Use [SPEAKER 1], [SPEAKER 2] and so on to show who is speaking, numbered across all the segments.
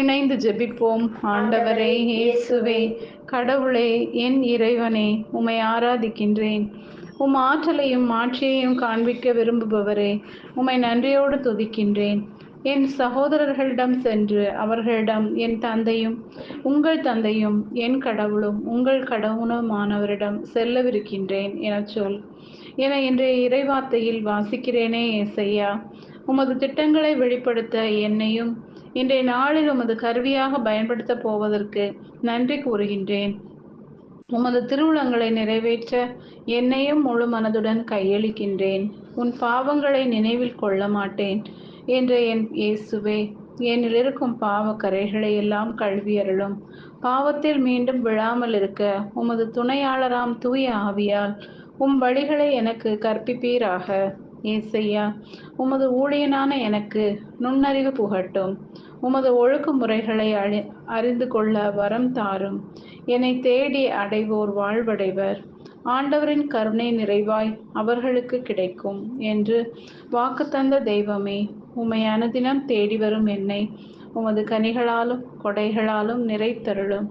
[SPEAKER 1] இணைந்து ஜெபிப்போம். ஆண்டவரே இயேசுவே கடவுளே என் இறைவனே உம்மை ஆராதிக்கின்றேன். உம் ஆற்றலையும் ஆட்சியையும் காண்பிக்க விரும்புபவரே உம்மை நன்றியோடு துதிக்கின்றேன். என் சகோதரர்களிடம் சென்று அவர்களிடம் என் தந்தையும் உங்கள் தந்தையும் என் கடவுளும் உங்கள் கடவுளுமானவரிடம் செல்லவிருக்கின்றேன் எனச் சொல். என இன்றைய இறைவார்த்தையில் வாசிக்கிறேனே ஏசையா. உமது திட்டங்களை வெளிப்படுத்த என்னையும் இன்றைய நாளில் உமது கருவியாக பயன்படுத்த போவதற்கு நன்றி கூறுகின்றேன். உமது திருவுளங்களை நிறைவேற்ற என்னையும் முழு மனதுடன் கையளிக்கின்றேன். உன் பாவங்களை நினைவில் கொள்ள மாட்டேன் என்ற என் இயேசுவே என்னில் இருக்கும் பாவ கரைகளை எல்லாம் கழுவியருளும் பாவத்தில் மீண்டும் விழாமல் இருக்க உமது துணையாளராம் தூய ஆவியால் உம் வழிகளை எனக்கு கற்பிப்பீராக. ஏசையா உமது ஊழியனான எனக்கு நுண்ணறிவு புகட்டும். உமது ஒழுக்குமுறைகளை அழி அறிந்து கொள்ள வரம் தாரும். என்னை தேடி அடைவோர் வாழ்வடைவர். ஆண்டவரின் கருணை நிறைவாய் அவர்களுக்கு கிடைக்கும் என்று வாக்குத்தந்த தெய்வமே உம்மை அனுதினம் தேடி வரும் என்னை உமது கனிகளாலும் கொடைகளாலும் நிறைத்தருளும்.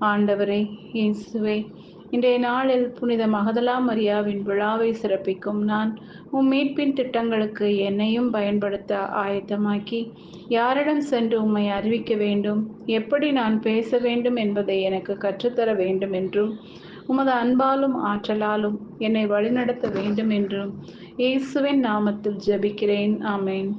[SPEAKER 1] ஆண்டவரே இயேசுவே இன்றைய நாளில் புனித மகதலா மரியாவின் விழாவை சிறப்பிக்கும் நான் உம் மீட்பின் திட்டங்களுக்கு என்னையும் பயன்படுத்த ஆயத்தமாக்கி யாரிடம் சென்று உம்மை அறிவிக்க வேண்டும் எப்படி நான் பேச வேண்டும் என்பதை எனக்கு கற்றுத்தர வேண்டும் என்றும் உமது அன்பாலும் ஆற்றலாலும் என்னை வழிநடத்த வேண்டும் என்றும் இயேசுவின் நாமத்தில் ஜெபிக்கிறேன். ஆமேன்.